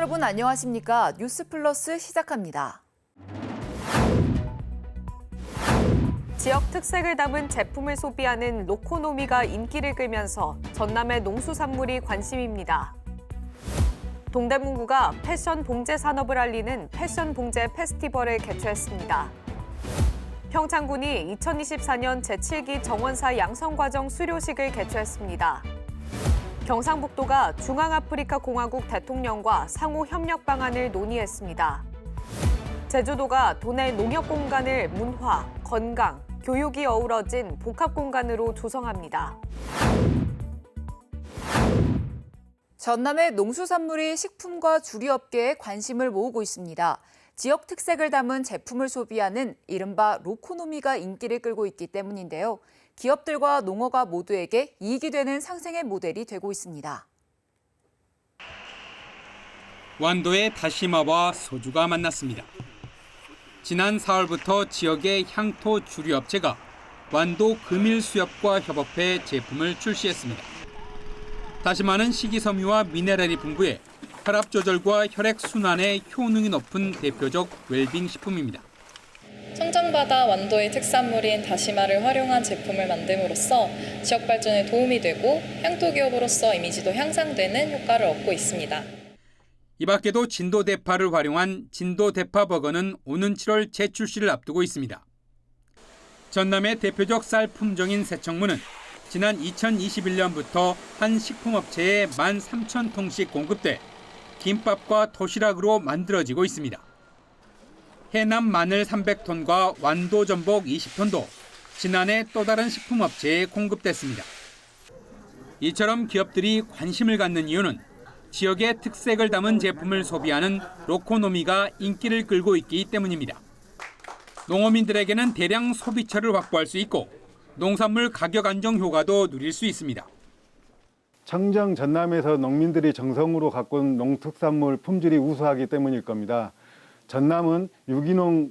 여러분 안녕하십니까? 뉴스 플러스 시작합니다. 지역 특색을 담은 제품을 소비하는 로코노미가 인기를 끌면서 전남의 농수산물이 관심입니다. 동대문구가 패션 봉제 산업을 알리는 패션 봉제 페스티벌을 개최했습니다. 평창군이 2024년 제7기 정원사 양성과정 수료식을 개최했습니다. 경상북도가 중앙아프리카 공화국 대통령과 상호 협력 방안을 논의했습니다. 제주도가 도내 농협 공간을 문화, 건강, 교육이 어우러진 복합 공간으로 조성합니다. 전남의 농수산물이 식품과 주류업계에 관심을 모으고 있습니다. 지역 특색을 담은 제품을 소비하는 이른바 로코노미가 인기를 끌고 있기 때문인데요. 기업들과 농어가 모두에게 이익이 되는 상생의 모델이 되고 있습니다. 완도의 다시마와 소주가 만났습니다. 지난 4월부터 지역의 향토 주류업체가 완도 금일수협과 협업해 제품을 출시했습니다. 다시마는 식이섬유와 미네랄이 풍부해 혈압 조절과 혈액 순환에 효능이 높은 대표적 웰빙 식품입니다. 청정바다 완도의 특산물인 다시마를 활용한 제품을 만듦으로써 지역 발전에 도움이 되고 향토 기업으로서 이미지도 향상되는 효과를 얻고 있습니다. 이 밖에도 진도 대파를 활용한 진도 대파 버거는 오는 7월 재출시를 앞두고 있습니다. 전남의 대표적 쌀 품종인 새청무는 지난 2021년부터 한 식품업체에 13,000통씩 공급돼 김밥과 도시락으로 만들어지고 있습니다. 해남 마늘 300톤과 완도 전복 20톤도 지난해 또 다른 식품업체에 공급됐습니다. 이처럼 기업들이 관심을 갖는 이유는 지역의 특색을 담은 제품을 소비하는 로코노미가 인기를 끌고 있기 때문입니다. 농어민들에게는 대량 소비처를 확보할 수 있고 농산물 가격 안정 효과도 누릴 수 있습니다. 청정 전남에서 농민들이 정성으로 가꾼 농특산물 품질이 우수하기 때문일 겁니다. 전남은 유기농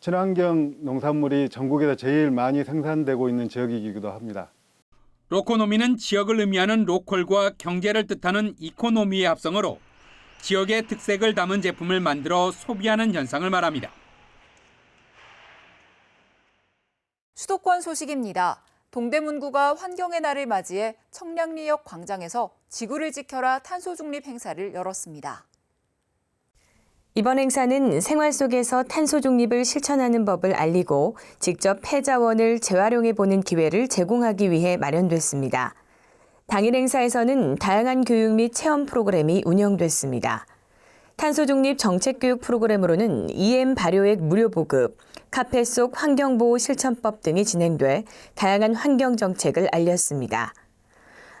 친환경 농산물이 전국에서 제일 많이 생산되고 있는 지역이기도 합니다. 로코노미는 지역을 의미하는 로컬과 경제를 뜻하는 이코노미의 합성어로 지역의 특색을 담은 제품을 만들어 소비하는 현상을 말합니다. 수도권 소식입니다. 동대문구가 환경의 날을 맞이해 청량리역 광장에서 지구를 지켜라 탄소 중립 행사를 열었습니다. 이번 행사는 생활 속에서 탄소 중립을 실천하는 법을 알리고 직접 폐자원을 재활용해 보는 기회를 제공하기 위해 마련됐습니다. 당일 행사에서는 다양한 교육 및 체험 프로그램이 운영됐습니다. 탄소 중립 정책 교육 프로그램으로는 EM 발효액 무료 보급, 카페 속 환경 보호 실천법 등이 진행돼 다양한 환경 정책을 알렸습니다.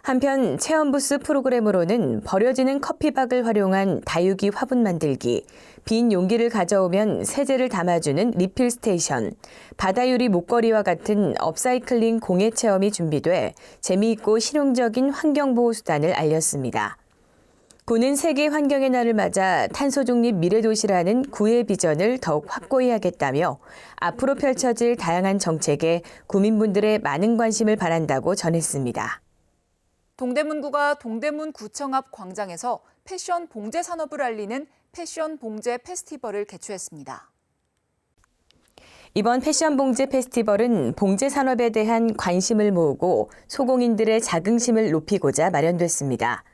한편 체험 부스 프로그램으로는 버려지는 커피박을 활용한 다육이 화분 만들기, 빈 용기를 가져오면 세제를 담아주는 리필 스테이션, 바다유리 목걸이와 같은 업사이클링 공예 체험이 준비돼 재미있고 실용적인 환경보호 수단을 알렸습니다. 구는 세계 환경의 날을 맞아 탄소 중립 미래 도시라는 구의 비전을 더욱 확고히 하겠다며 앞으로 펼쳐질 다양한 정책에 구민분들의 많은 관심을 바란다고 전했습니다. 동대문구가 동대문 구청 앞 광장에서 패션 봉제 산업을 알리는 패션 봉제 페스티벌을 개최했습니다. 이번 패션 봉제 페스티벌은 봉제 산업에 대한 관심을 모으고 소공인들의 자긍심을 높이고자 마련됐습니다.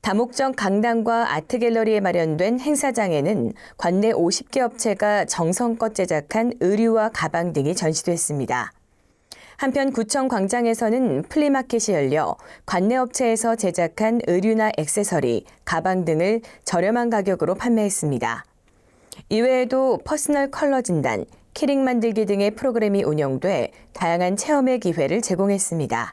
다목적 강당과 아트 갤러리에 마련된 행사장에는 관내 50개 업체가 정성껏 제작한 의류와 가방 등이 전시됐습니다. 한편 구청 광장에서는 플리마켓이 열려 관내 업체에서 제작한 의류나 액세서리, 가방 등을 저렴한 가격으로 판매했습니다. 이외에도 퍼스널 컬러 진단, 키링 만들기 등의 프로그램이 운영돼 다양한 체험의 기회를 제공했습니다.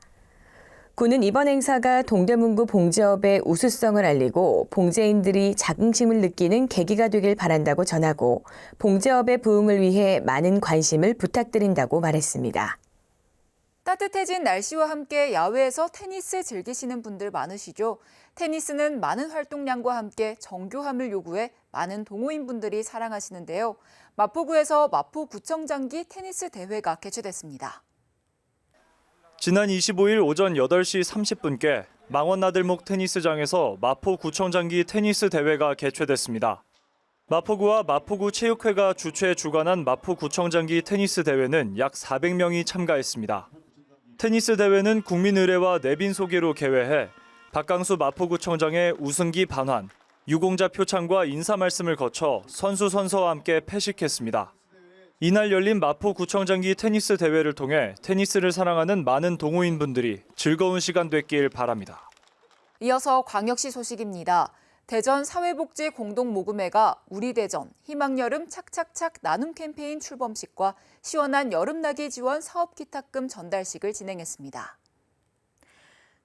구는 이번 행사가 동대문구 봉제업의 우수성을 알리고 봉제인들이 자긍심을 느끼는 계기가 되길 바란다고 전하고 봉제업의 부흥을 위해 많은 관심을 부탁드린다고 말했습니다. 따뜻해진 날씨와 함께 야외에서 테니스 즐기시는 분들 많으시죠? 테니스는 많은 활동량과 함께 정교함을 요구해 많은 동호인분들이 사랑하시는데요. 마포구에서 마포구청장기 테니스 대회가 개최됐습니다. 지난 25일 오전 8시 30분께 망원나들목 테니스장에서 마포구청장기 테니스 대회가 개최됐습니다. 마포구와 마포구 체육회가 주최 주관한 마포구청장기 테니스 대회는 약 400명이 참가했습니다. 테니스 대회는 국민 의례와 내빈 소개로 개회해 박강수 마포구청장의 우승기 반환, 유공자 표창과 인사 말씀을 거쳐 선수 선서와 함께 패식했습니다. 이날 열린 마포구청장기 테니스 대회를 통해 테니스를 사랑하는 많은 동호인분들이 즐거운 시간 됐길 바랍니다. 이어서 광역시 소식입니다. 대전 사회복지 공동모금회가 우리 대전 희망여름 착착착 나눔 캠페인 출범식과 시원한 여름나기 지원 사업 기탁금 전달식을 진행했습니다.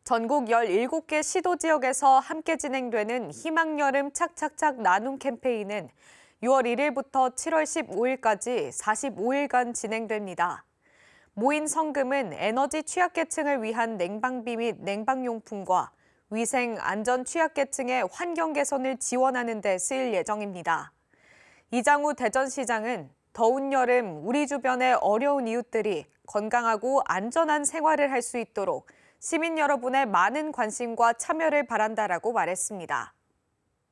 전국 17개 시도 지역에서 함께 진행되는 희망여름 착착착 나눔 캠페인은 6월 1일부터 7월 15일까지 45일간 진행됩니다. 모인 성금은 에너지 취약계층을 위한 냉방비 및 냉방용품과 위생, 안전 취약계층의 환경 개선을 지원하는 데 쓰일 예정입니다. 이장우 대전시장은 더운 여름 우리 주변의 어려운 이웃들이 건강하고 안전한 생활을 할 수 있도록 시민 여러분의 많은 관심과 참여를 바란다라고 말했습니다.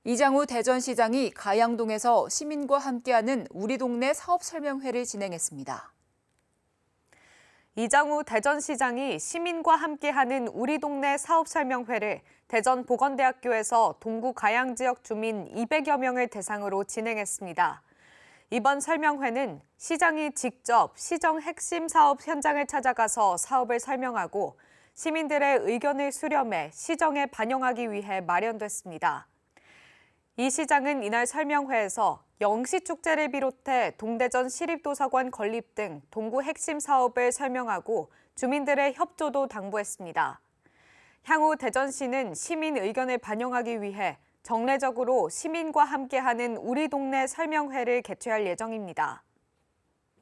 이장우 대전시장이 가양동에서 시민과 함께하는 우리 동네 사업 설명회를 진행했습니다. 이장우 대전시장이 시민과 함께하는 우리 동네 사업 설명회를 대전 보건대학교에서 동구 가양 지역 주민 200여 명을 대상으로 진행했습니다. 이번 설명회는 시장이 직접 시정 핵심 사업 현장을 찾아가서 사업을 설명하고 시민들의 의견을 수렴해 시정에 반영하기 위해 마련됐습니다. 이 시장은 이날 설명회에서 영시 축제를 비롯해 동대전 시립도서관 건립 등 동구 핵심 사업을 설명하고 주민들의 협조도 당부했습니다. 향후 대전시는 시민 의견을 반영하기 위해 정례적으로 시민과 함께하는 우리 동네 설명회를 개최할 예정입니다.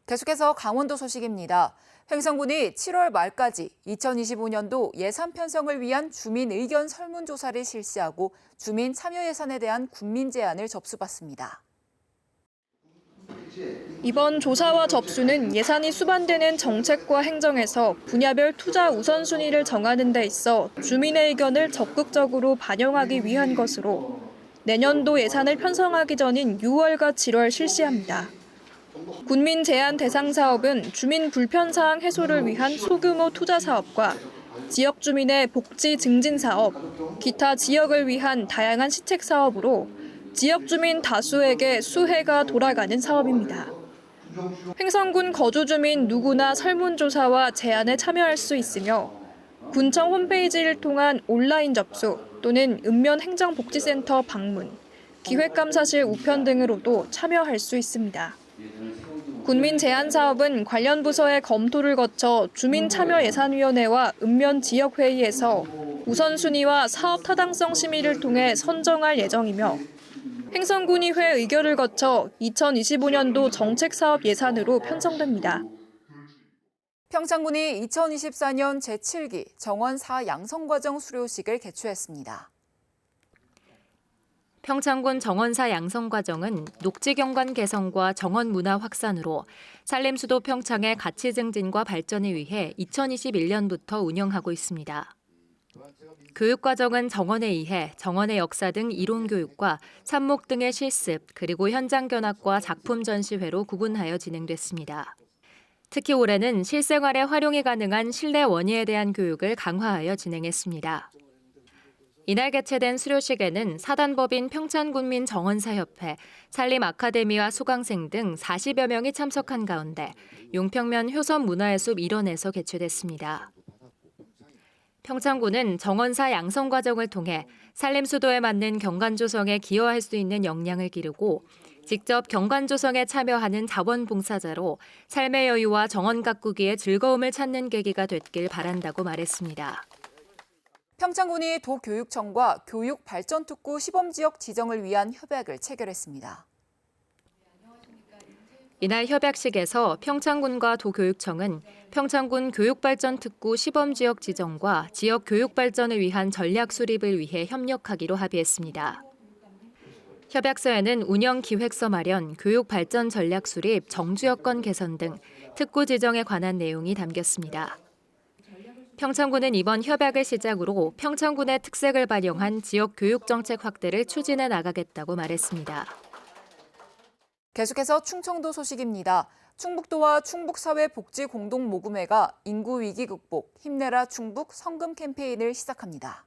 계속해서 강원도 소식입니다. 횡성군이 7월 말까지 2025년도 예산 편성을 위한 주민 의견 설문조사를 실시하고 주민 참여 예산에 대한 군민 제안을 접수받습니다. 이번 조사와 접수는 예산이 수반되는 정책과 행정에서 분야별 투자 우선순위를 정하는 데 있어 주민의 의견을 적극적으로 반영하기 위한 것으로 내년도 예산을 편성하기 전인 6월과 7월 실시합니다. 군민 제안 대상 사업은 주민 불편 사항 해소를 위한 소규모 투자 사업과 지역 주민의 복지 증진 사업, 기타 지역을 위한 다양한 시책 사업으로 지역 주민 다수에게 수혜가 돌아가는 사업입니다. 횡성군 거주 주민 누구나 설문조사와 제안에 참여할 수 있으며 군청 홈페이지를 통한 온라인 접수 또는 읍면 행정복지센터 방문, 기획감사실 우편 등으로도 참여할 수 있습니다. 군민 제안 사업은 관련 부서의 검토를 거쳐 주민 참여 예산위원회와 읍면 지역 회의에서 우선순위와 사업 타당성 심의를 통해 선정할 예정이며 행성군의회 의결을 거쳐 2025년도 정책 사업 예산으로 편성됩니다. 평창군이 2024년 제7기 정원 4 양성과정 수료식을 개최했습니다. 평창군 정원사 양성 과정은 녹지 경관 개성과 정원 문화 확산으로 산림 수도 평창의 가치 증진과 발전을 위해 2021년부터 운영하고 있습니다. 교육 과정은 정원에 의해 정원의 역사 등 이론 교육과 참목 등의 실습, 그리고 현장 견학과 작품 전시회로 구분하여 진행됐습니다. 특히 올해는 실생활에 활용이 가능한 실내 원예에 대한 교육을 강화하여 진행했습니다. 이날 개최된 수료식에는 사단법인 평창군민 정원사협회, 산림 아카데미와 수강생 등 40여 명이 참석한 가운데 용평면 효섬 문화의 숲 일원에서 개최됐습니다. 평창군은 정원사 양성 과정을 통해 산림 수도에 맞는 경관 조성에 기여할 수 있는 역량을 기르고 직접 경관 조성에 참여하는 자원봉사자로 삶의 여유와 정원 가꾸기의 즐거움을 찾는 계기가 됐길 바란다고 말했습니다. 평창군이 도교육청과 교육발전특구 시범지역 지정을 위한 협약을 체결했습니다. 이날 협약식에서 평창군과 도교육청은 평창군 교육발전특구 시범지역 지정과 지역 교육발전을 위한 전략 수립을 위해 협력하기로 합의했습니다. 협약서에는 운영 기획서 마련, 교육 발전 전략 수립, 정주 여건 개선 등 특구 지정에 관한 내용이 담겼습니다. 평창군은 이번 협약을 시작으로 평창군의 특색을 반영한 지역 교육 정책 확대를 추진해 나가겠다고 말했습니다. 계속해서 충청도 소식입니다. 충북도와 충북사회복지공동모금회가 인구위기 극복, 힘내라 충북 성금 캠페인을 시작합니다.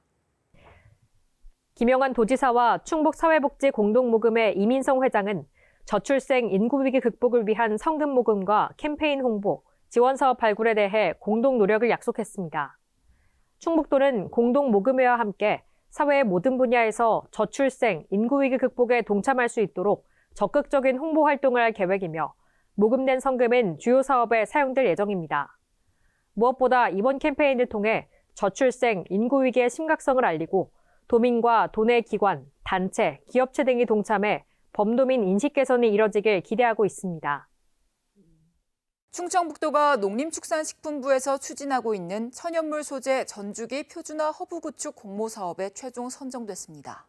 김영환 도지사와 충북사회복지공동모금회 이민성 회장은 저출생 인구위기 극복을 위한 성금 모금과 캠페인 홍보, 지원 사업 발굴에 대해 공동 노력을 약속했습니다. 충북도는 공동 모금회와 함께 사회의 모든 분야에서 저출생 인구위기 극복에 동참할 수 있도록 적극적인 홍보 활동을 할 계획이며 모금된 성금은 주요 사업에 사용될 예정입니다. 무엇보다 이번 캠페인을 통해 저출생 인구위기의 심각성을 알리고 도민과 도내 기관, 단체, 기업체 등이 동참해 범도민 인식 개선이 이뤄지길 기대하고 있습니다. 충청북도가 농림축산식품부에서 추진하고 있는 천연물 소재 전주기 표준화 허브 구축 공모 사업에 최종 선정됐습니다.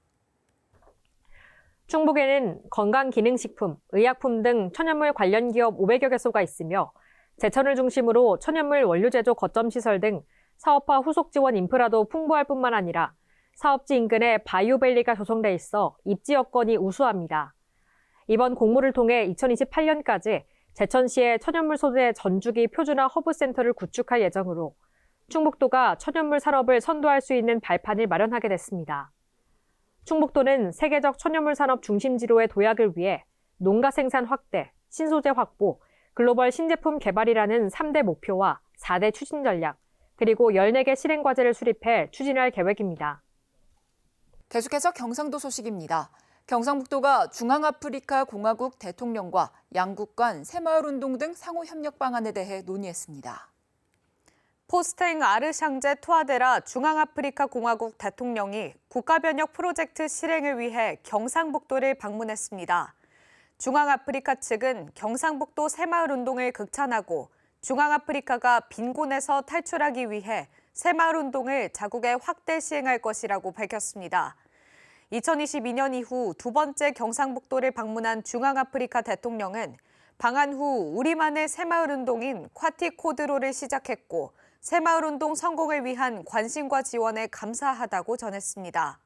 충북에는 건강기능식품, 의약품 등 천연물 관련 기업 500여 개소가 있으며 제천을 중심으로 천연물 원료 제조 거점 시설 등 사업화 후속 지원 인프라도 풍부할 뿐만 아니라 사업지 인근에 바이오밸리가 조성돼 있어 입지 여건이 우수합니다. 이번 공모를 통해 2028년까지 제천시에 천연물 소재 전주기 표준화 허브센터를 구축할 예정으로 충북도가 천연물 산업을 선도할 수 있는 발판을 마련하게 됐습니다. 충북도는 세계적 천연물 산업 중심지로의 도약을 위해 농가 생산 확대, 신소재 확보, 글로벌 신제품 개발이라는 3대 목표와 4대 추진 전략, 그리고 14개 실행 과제를 수립해 추진할 계획입니다. 계속해서 경상도 소식입니다. 경상북도가 중앙아프리카 공화국 대통령과 양국 간 새마을운동 등 상호 협력 방안에 대해 논의했습니다. 포스탱 아르샹제 투아데라 중앙아프리카 공화국 대통령이 국가변혁 프로젝트 실행을 위해 경상북도를 방문했습니다. 중앙아프리카 측은 경상북도 새마을운동을 극찬하고 중앙아프리카가 빈곤에서 탈출하기 위해 새마을운동을 자국에 확대 시행할 것이라고 밝혔습니다. 2022년 이후 두 번째 경상북도를 방문한 중앙아프리카 대통령은 방한 후 우리만의 새마을 운동인 콰티코드로를 시작했고 새마을 운동 성공을 위한 관심과 지원에 감사하다고 전했습니다.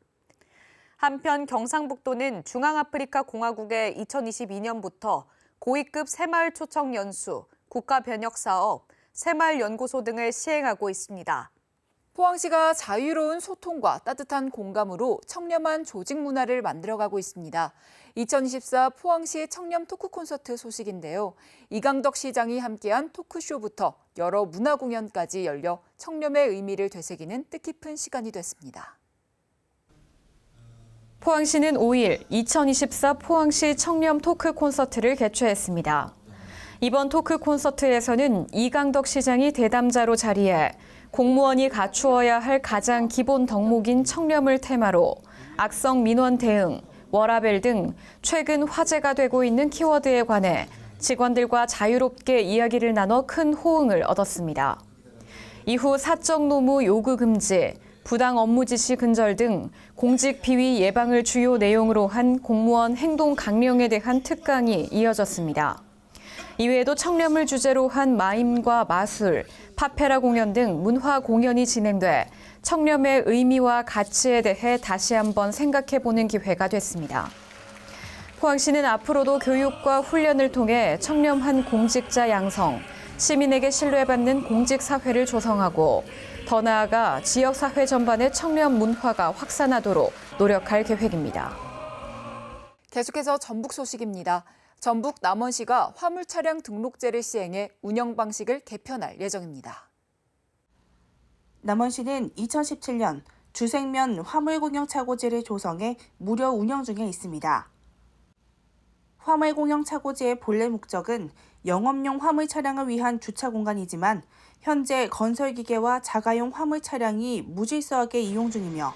한편 경상북도는 중앙아프리카 공화국에 2022년부터 고위급 새마을 초청 연수, 국가 변혁 사업, 새마을 연구소 등을 시행하고 있습니다. 포항시가 자유로운 소통과 따뜻한 공감으로 청렴한 조직 문화를 만들어가고 있습니다. 2024 포항시 청렴 토크 콘서트 소식인데요. 이강덕 시장이 함께한 토크쇼부터 여러 문화 공연까지 열려 청렴의 의미를 되새기는 뜻깊은 시간이 됐습니다. 포항시는 5일 2024 포항시 청렴 토크 콘서트를 개최했습니다. 이번 토크 콘서트에서는 이강덕 시장이 대담자로 자리해 공무원이 갖추어야 할 가장 기본 덕목인 청렴을 테마로 악성 민원 대응, 워라벨 등 최근 화제가 되고 있는 키워드에 관해 직원들과 자유롭게 이야기를 나눠 큰 호응을 얻었습니다. 이후 사적 노무 요구 금지, 부당 업무 지시 근절 등 공직 비위 예방을 주요 내용으로 한 공무원 행동 강령에 대한 특강이 이어졌습니다. 이외에도 청렴을 주제로 한 마임과 마술, 파페라 공연 등 문화 공연이 진행돼 청렴의 의미와 가치에 대해 다시 한번 생각해보는 기회가 됐습니다. 포항시는 앞으로도 교육과 훈련을 통해 청렴한 공직자 양성, 시민에게 신뢰받는 공직사회를 조성하고 더 나아가 지역사회 전반의 청렴 문화가 확산하도록 노력할 계획입니다. 계속해서 전북 소식입니다. 전북 남원시가 화물 차량 등록제를 시행해 운영 방식을 개편할 예정입니다. 남원시는 2017년 주생면 화물공영 차고지를 조성해 무료 운영 중에 있습니다. 화물공영 차고지의 본래 목적은 영업용 화물 차량을 위한 주차 공간이지만 현재 건설기계와 자가용 화물 차량이 무질서하게 이용 중이며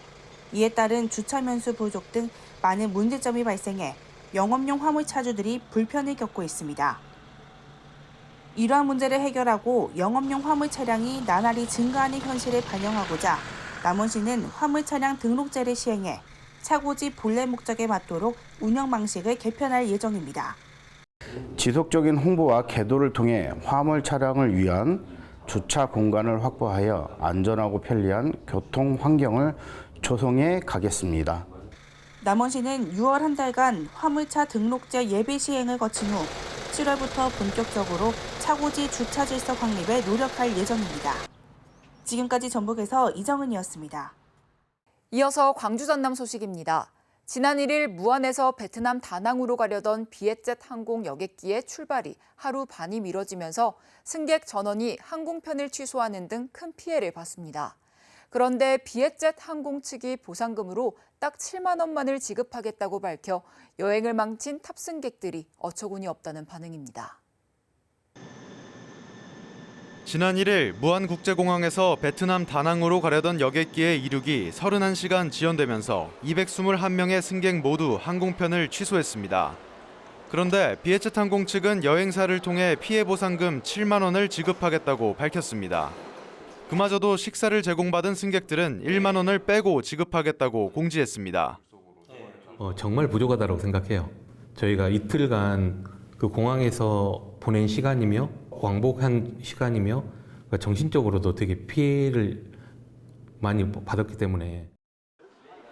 이에 따른 주차 면수 부족 등 많은 문제점이 발생해 영업용 화물 차주들이 불편을 겪고 있습니다. 이러한 문제를 해결하고 영업용 화물 차량이 나날이 증가하는 현실을 반영하고자 남원시는 화물 차량 등록제를 시행해 차고지 본래 목적에 맞도록 운영 방식을 개편할 예정입니다. 지속적인 홍보와 계도를 통해 화물 차량을 위한 주차 공간을 확보하여 안전하고 편리한 교통 환경을 조성해 가겠습니다. 남원시는 6월 한 달간 화물차 등록제 예비 시행을 거친 후 7월부터 본격적으로 차고지 주차 질서 확립에 노력할 예정입니다. 지금까지 전북에서 이정은이었습니다. 이어서 광주 전남 소식입니다. 지난 1일 무안에서 베트남 다낭으로 가려던 비에젯 항공 여객기의 출발이 하루 반이 미뤄지면서 승객 전원이 항공편을 취소하는 등 큰 피해를 봤습니다. 그런데 비에젯 항공 측이 보상금으로 딱 7만 원만을 지급하겠다고 밝혀 여행을 망친 탑승객들이 어처구니 없다는 반응입니다. 지난 1일 무안국제공항에서 베트남 다낭으로 가려던 여객기의 이륙이 31시간 지연되면서 221명의 승객 모두 항공편을 취소했습니다. 그런데 비에젯 항공 측은 여행사를 통해 피해 보상금 7만 원을 지급하겠다고 밝혔습니다. 그마저도 식사를 제공받은 승객들은 1만 원을 빼고 지급하겠다고 공지했습니다. 어, 정말 부족하다고 생각해요. 저희가 이틀간 그 공항에서 보낸 시간이며 왕복한 시간이며 그러니까 정신적으로도 되게 피해를 많이 받았기 때문에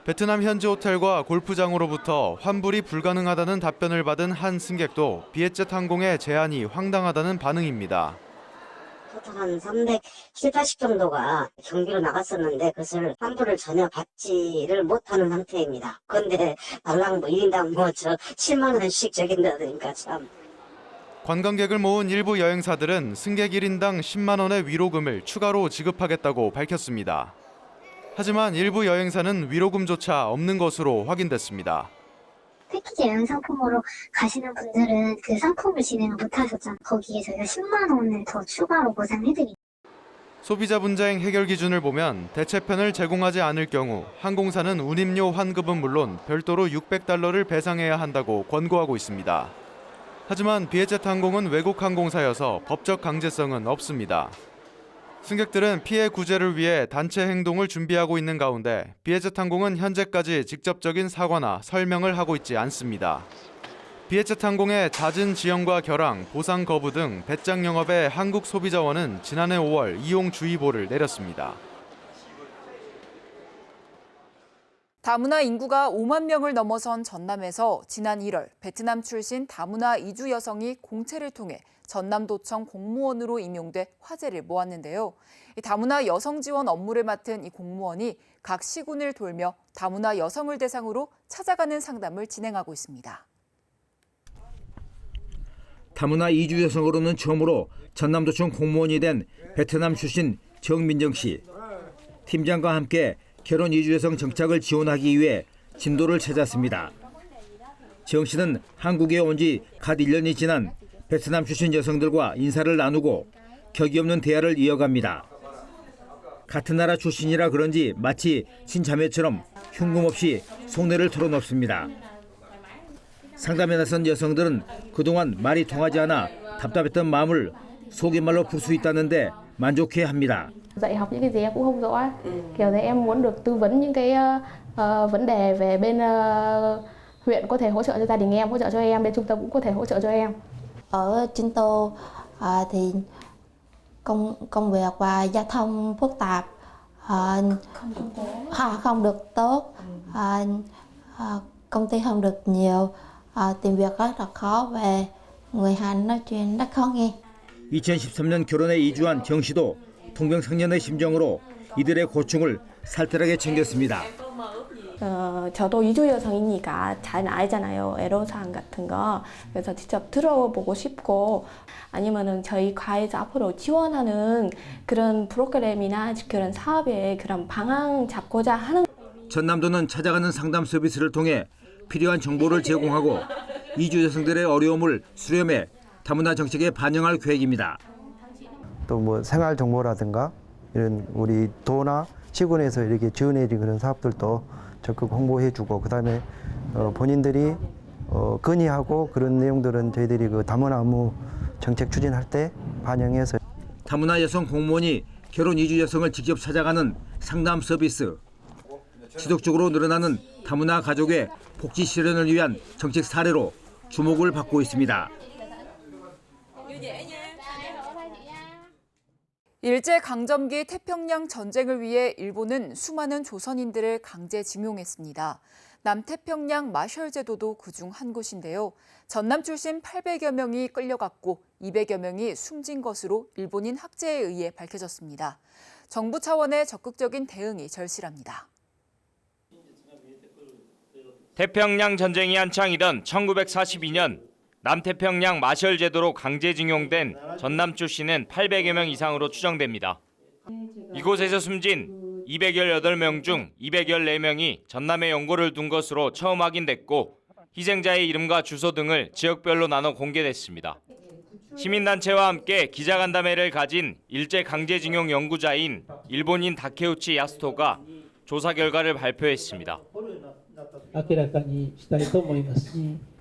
베트남 현지 호텔과 골프장으로부터 환불이 불가능하다는 답변을 받은 한 승객도 비에젯 항공의 제안이 황당하다는 반응입니다. 보통 한 370, 80 정도가 경비로 나갔었는데 그것을 환불을 전혀 받지를 못하는 상태입니다. 그런데 달랑 뭐 1인당 뭐 저 7만 원씩 적인다니까 참. 관광객을 모은 일부 여행사들은 승객 1인당 10만 원의 위로금을 추가로 지급하겠다고 밝혔습니다. 하지만 일부 여행사는 위로금조차 없는 것으로 확인됐습니다. 패키지 여행 상품으로 가시는 분들은 그 상품을 진행을 못 하셨잖아요. 거기에 저희가 10만 원을 더 추가로 보상해드립니다. 소비자 분쟁 해결 기준을 보면 대체편을 제공하지 않을 경우 항공사는 운임료 환급은 물론 별도로 600달러를 배상해야 한다고 권고하고 있습니다. 하지만 비에젯 항공은 외국 항공사여서 법적 강제성은 없습니다. 승객들은 피해 구제를 위해 단체 행동을 준비하고 있는 가운데 비에젯 항공은 현재까지 직접적인 사과나 설명을 하고 있지 않습니다. 비에젯 항공의 잦은 지연과 결항, 보상 거부 등 배짱 영업에 한국 소비자원은 지난해 5월 이용 주의보를 내렸습니다. 다문화 인구가 5만 명을 넘어선 전남에서 지난 1월 베트남 출신 다문화 이주 여성이 공채를 통해 전남도청 공무원으로 임용돼 화제를 모았는데요. 이 다문화 여성 지원 업무를 맡은 이 공무원이 각 시군을 돌며 다문화 여성을 대상으로 찾아가는 상담을 진행하고 있습니다. 다문화 이주 여성으로는 처음으로 전남도청 공무원이 된 베트남 출신 정민정 씨. 팀장과 함께 결혼 이주 여성 정착을 지원하기 위해 진도를 찾았습니다. 정 씨는 한국에 온 지 갓 1년이 지난 베트남 출신 여성들과 인사를 나누고 격이 없는 대화를 이어갑니다. 같은 나라 출신이라 그런지 마치 친자매처럼 흉금 없이 속내를 털어놓습니다. 상담에 나선 여성들은 그동안 말이 통하지 않아 답답했던 마음을 속임말로 풀 수 있다는데 만족해 합니다. dạy học những cái gì em cũng không rõ kiểu thế em muốn được tư vấn những cái uh, vấn đề về bên uh, huyện có thể hỗ trợ cho gia đình em hỗ trợ cho em bên trung tâm cũng có thể hỗ trợ cho em ở Trinh Tô à, thì công công việc và giao thông phức tạp à, à, không được tốt à, à, công ty không được nhiều à, tìm việc rất là khó về người Hàn nói chuyện rất khó nghe 2013년 결혼해 이주한 정 씨도 동병상련의 심정으로 이들의 고충을 살뜰하게 챙겼습니다. 어, 저도 이주 여성이니까 잘 알잖아요 애로사항 같은 거 그래서 직접 들어보고 싶고 아니면은 저희 과에서 앞으로 지원하는 그런 프로그램이나 그런 사업에 그런 방향 잡고자 하는 전남도는 찾아가는 상담 서비스를 통해 필요한 정보를 제공하고 이주 여성들의 어려움을 수렴해 다문화 정책에 반영할 계획입니다. 또 뭐 생활 정보라든가 이런 우리 도나 시군에서 이렇게 지원해준 그런 사업들도 적극 홍보해주고 그다음에 어 본인들이 어 건의하고 그런 내용들은 저희들이 그 다문화 업무 정책 추진할 때 반영해서 다문화 여성 공무원이 결혼 이주 여성을 직접 찾아가는 상담 서비스. 지속적으로 늘어나는 다문화 가족의 복지 실현을 위한 정책 사례로 주목을 받고 있습니다. 일제 강점기 태평양 전쟁을 위해 일본은 수많은 조선인들을 강제 징용했습니다. 남태평양 마셜 제도도 그중 한 곳인데요. 전남 출신 800여 명이 끌려갔고 200여 명이 숨진 것으로 일본인 학제에 의해 밝혀졌습니다. 정부 차원의 적극적인 대응이 절실합니다. 태평양 전쟁이 한창이던 1942년 남태평양 마셜 제도로 강제징용된 전남 출신은 800여 명 이상으로 추정됩니다. 이곳에서 숨진 218명 중 214명이 전남에 연고를 둔 것으로 처음 확인됐고 희생자의 이름과 주소 등을 지역별로 나눠 공개됐습니다. 시민단체와 함께 기자간담회를 가진 일제 강제징용 연구자인 일본인 다케우치 야스토가 조사 결과를 발표했습니다.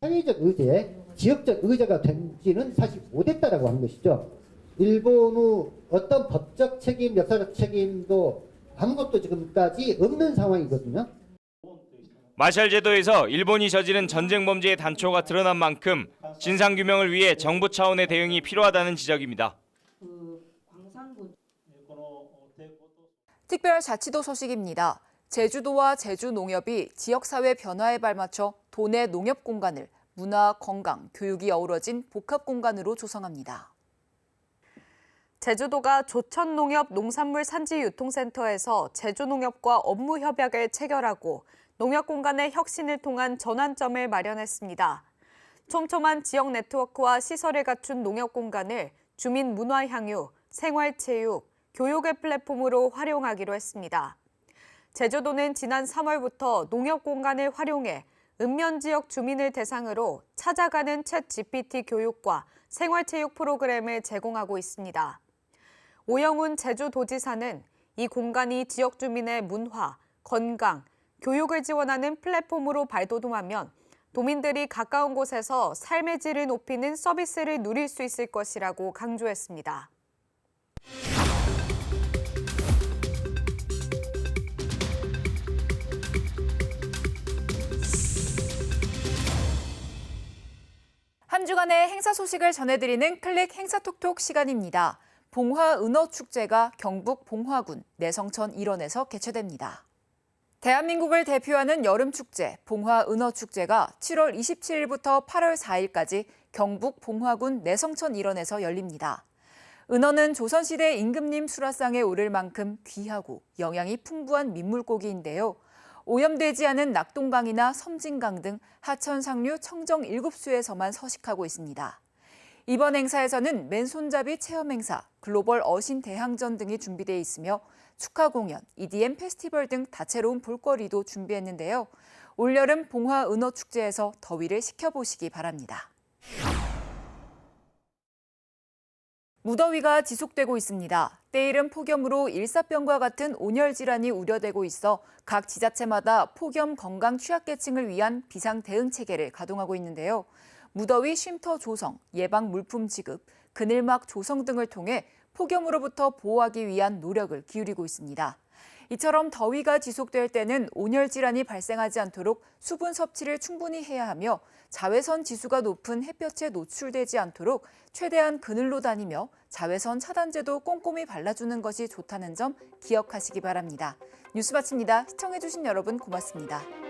사회적 의제, 지역적 의제가 된지는 사실 못했다라고 하는 것이죠. 일본의 어떤 법적 책임, 역사적 책임도 아무것도 지금까지 없는 상황이거든요. 마샬 제도에서 일본이 저지른 전쟁 범죄의 단초가 드러난 만큼 진상 규명을 위해 정부 차원의 대응이 필요하다는 지적입니다. 특별자치도 소식입니다. 제주도와 제주농협이 지역사회 변화에 발맞춰 도내 농협 공간을 문화, 건강, 교육이 어우러진 복합 공간으로 조성합니다. 제주도가 조천농협 농산물 산지 유통센터에서 제주농협과 업무 협약을 체결하고 농협 공간의 혁신을 통한 전환점을 마련했습니다. 촘촘한 지역 네트워크와 시설을 갖춘 농협 공간을 주민 문화 향유, 생활 체육, 교육의 플랫폼으로 활용하기로 했습니다. 제주도는 지난 3월부터 농협 공간을 활용해 읍면 지역 주민을 대상으로 찾아가는 챗 GPT 교육과 생활체육 프로그램을 제공하고 있습니다. 오영훈 제주도지사는 이 공간이 지역 주민의 문화, 건강, 교육을 지원하는 플랫폼으로 발돋움하면 도민들이 가까운 곳에서 삶의 질을 높이는 서비스를 누릴 수 있을 것이라고 강조했습니다. 한 주간의 행사 소식을 전해드리는 클릭 행사톡톡 시간입니다. 봉화 은어축제가 경북 봉화군 내성천 일원에서 개최됩니다. 대한민국을 대표하는 여름축제 봉화 은어축제가 7월 27일부터 8월 4일까지 경북 봉화군 내성천 일원에서 열립니다. 은어는 조선시대 임금님 수라상에 오를 만큼 귀하고 영양이 풍부한 민물고기인데요. 오염되지 않은 낙동강이나 섬진강 등 하천 상류 청정 7수에서만 서식하고 있습니다. 이번 행사에서는 맨손잡이 체험 행사, 글로벌 어신 대항전 등이 준비되어 있으며 축하 공연, EDM 페스티벌 등 다채로운 볼거리도 준비했는데요. 올여름 봉화 은어 축제에서 더위를 식혀보시기 바랍니다. 무더위가 지속되고 있습니다. 때이른 폭염으로 일사병과 같은 온열 질환이 우려되고 있어 각 지자체마다 폭염 건강 취약계층을 위한 비상 대응 체계를 가동하고 있는데요. 무더위 쉼터 조성, 예방 물품 지급, 그늘막 조성 등을 통해 폭염으로부터 보호하기 위한 노력을 기울이고 있습니다. 이처럼 더위가 지속될 때는 온열 질환이 발생하지 않도록 수분 섭취를 충분히 해야 하며 자외선 지수가 높은 햇볕에 노출되지 않도록 최대한 그늘로 다니며 자외선 차단제도 꼼꼼히 발라주는 것이 좋다는 점 기억하시기 바랍니다. 뉴스 마칩니다. 시청해주신 여러분 고맙습니다.